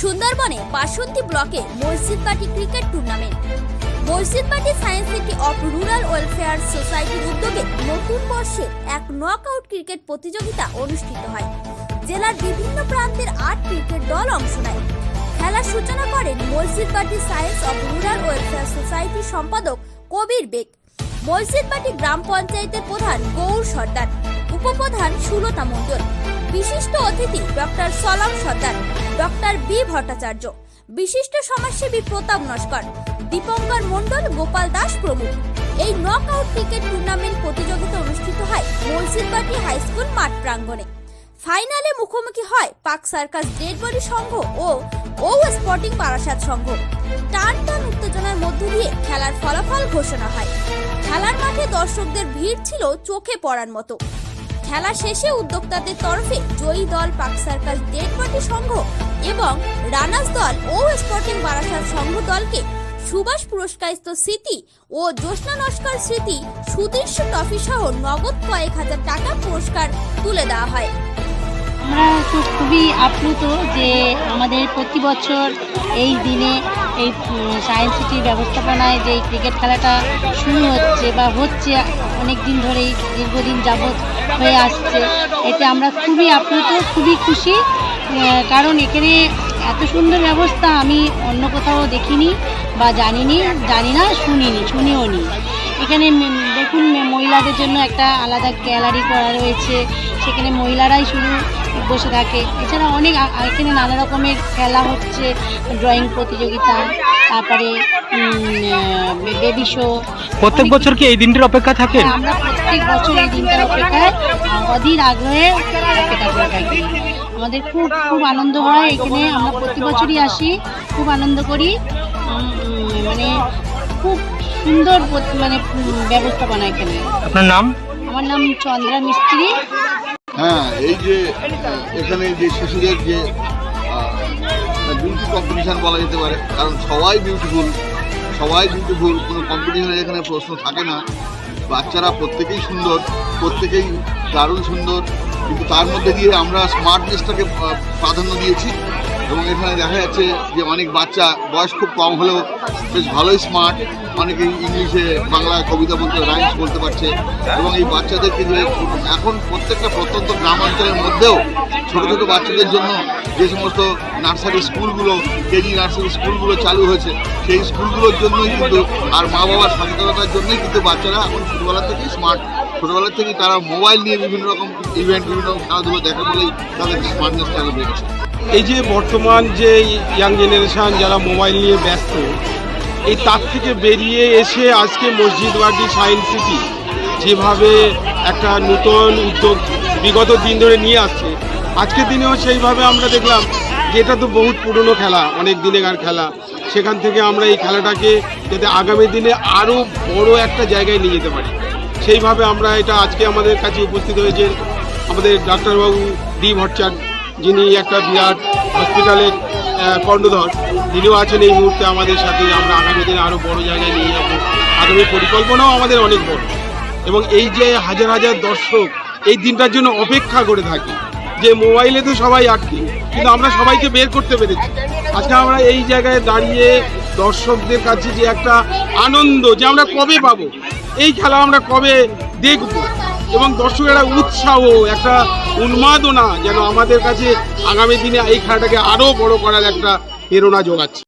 সুন্দরবনে বাসন্তী ব্লকে Masjidbati cricket tournament. Masjidbati science city of rural welfare সোসাইটির উদ্যোগে নতুন বর্ষে এক নকআউট ক্রিকেট প্রতিযোগিতা অনুষ্ঠিত হয়। জেলার বিভিন্ন প্রান্তের আট ক্রিকেট দল অংশ নেয়। খেলার সূচনা করেন Masjidbati science of rural welfare সোসাইটির সম্পাদক কবির বেগ। মসজিদবাটি গ্রাম পঞ্চায়েতের প্রধান গৌর সর্দার, উপপ্রধান সুলতা মণ্ডল। বিশিষ্ট অতিথি doctor Salam Sardar, doctor B Bhattacharya, বিশিষ্ট সমাজসেবী প্রতাপ নস্কর, দীপঙ্কর মণ্ডল, গোপাল দাস প্রমুখ। এই নক আউট ক্রিকেট টুর্নামেন্ট প্রতিযোগিতা অনুষ্ঠিত হয় মসজিদবাটি হাই স্কুল মাঠ প্রাঙ্গণে। ফাইনালে মুখোমুখি হয় Park Circus dead body Sangha ও ও স্পোর্টিং বারাসাত সংঘ। টান টান উত্তেজনার মধ্য দিয়ে খেলার ফলাফল ঘোষণা হয়। খেলার মাঠে দর্শকদের ভিড় ছিল চোখে পড়ার মতো। খেলা শেষে উদ্যোক্তাদের তরফে জয়ী দল পাক সার্কাস ডেড বডি সংঘ এবং রানার্স দল ও স্পোর্টিং বারাসাত সংঘ দলকে সুভাষ পুরস্কারিত স্মৃতি ও জ্যোৎস্না নস্কর স্মৃতি সুদৃশ্য ট্রফি সহ নগদ কয়েক হাজার টাকা পুরস্কার তুলে দেওয়া হয়। আমরা খুবই আপ্লুত যে আমাদের প্রতি বছর এই দিনে এই সায়েন্স সিটির ব্যবস্থাপনায় যে ক্রিকেট খেলাটা শুরু হচ্ছে বা হচ্ছে অনেক দিন ধরেই, দীর্ঘদিন যাবৎ হয়ে আসছে। এতে আমরা খুবই আপ্লুত, খুবই খুশি। কারণ এখানে এত সুন্দর ব্যবস্থা আমি অন্য কোথাও দেখিনি বা জানিনি, জানি না, শুনিনি, শুনিও নি। এখানে দেখুন, মহিলাদের জন্য একটা আলাদা গ্যালারি করা রয়েছে। সেখানে মহিলারাই শুধু বসে থাকে। এছাড়া অনেক এখানে নানা রকমের খেলা হচ্ছে ড্রয়িং প্রতিযোগিতা তারপরে বেবি শো প্রত্যেক বছর কি এই দিনটির অপেক্ষা থাকে? আমরা প্রত্যেক বছর এই দিনটার অপেক্ষায় অধীর আগ্রহে অপেক্ষা করে থাকি। আমাদের খুব খুব আনন্দ হয় এখানে। আমরা প্রতি বছরই আসি খুব আনন্দ করি। মানে খুব সুন্দর মানে ব্যবস্থাপনা এখানে। আপনার নাম? আমার নাম চন্দ্রা মিস্ত্রি। হ্যাঁ এই যে, এখানে যে শিশুদের যে বিউটি কম্পিটিশান বলা যেতে পারে, কারণ সবাই বিউটিফুল সবাই বিউটিফুল কোনো কম্পিটিশনের এখানে প্রশ্ন থাকে না। বাচ্চারা প্রত্যেকেই সুন্দর, প্রত্যেকেই দারুণ সুন্দর, কিন্তু তার মধ্যে দিয়ে আমরা স্মার্টনেসটাকে প্রাধান্য দিয়েছি। এবং এখানে দেখা যাচ্ছে যে অনেক বাচ্চা, বয়স খুব কম হলেও বেশ ভালোই স্মার্ট অনেকে ইংলিশে বাংলায় কবিতা বলতে রাইমস বলতে পারছে। এবং এই বাচ্চাদেরকে যে এখন প্রত্যেকটা প্রত্যন্ত গ্রামাঞ্চলের মধ্যেও ছোটো ছোটো বাচ্চাদের জন্য যে সমস্ত নার্সারি স্কুলগুলো, কেজি নার্সারি স্কুলগুলো চালু হয়েছে, সেই স্কুলগুলোর জন্যই কিন্তু আর মা বাবার সচেতনতার জন্যই কিন্তু বাচ্চারা এখন ছোটোবেলা থেকেই স্মার্ট ছোটোবেলা থেকেই তারা মোবাইল নিয়ে বিভিন্ন রকম ইভেন্ট বিভিন্ন রকম খেলাধুলো দেখা বলেই তাদের স্মার্টনেসটা আরও বেড়েছে। এই যে বর্তমান যে ইয়াং জেনারেশন যারা মোবাইল নিয়ে ব্যস্ত, এই তার থেকে বেরিয়ে এসে আজকে মসজিদবাড়ি সায়েন্স সিটি যেভাবে একটা নতুন উদ্যোগ বিগত দিন ধরে নিয়ে আসছে, আজকের দিনেও সেইভাবে আমরা দেখলাম যে এটা তো বহুত পুরনো খেলা, অনেক দিনেকার খেলা। সেখান থেকে আমরা এই খেলাটাকে যাতে আগামী দিনে আরও বড় একটা জায়গায় নিয়ে যেতে পারি। সেইভাবে আমরা এটা আজকে আমাদের কাছে উপস্থিত হয়েছে আমাদের ডাক্তারবাবু ডি ভট্টাচার্য। যিনি একটা বিরাট হসপিটালের কর্ণধর, তিনিও আছেন এই মুহূর্তে আমাদের সাথে। আমরা আগামী দিনে আরও বড় জায়গায় নিয়ে যাব। আগামী পরিকল্পনাও আমাদের অনেক বড়। এবং এই যে হাজার হাজার দর্শক এই দিনটার জন্য অপেক্ষা করে থাকি, যে মোবাইলে তো সবাই আটকে, কিন্তু আমরা সবাইকে বের করতে পেরেছি। আজকে আমরা এই জায়গায় দাঁড়িয়ে দর্শকদের কাছে যে একটা আনন্দ, যে আমরা কবে পাবো, এই খেলা আমরা কবে দেখব এবং দর্শকেরা উৎসাহ, একটা উন্মাদনা যেন আমাদের কাছে আগামী দিনে এই খেলাটাকে আরও বড় করার একটা প্রেরণা যোগাচ্ছে।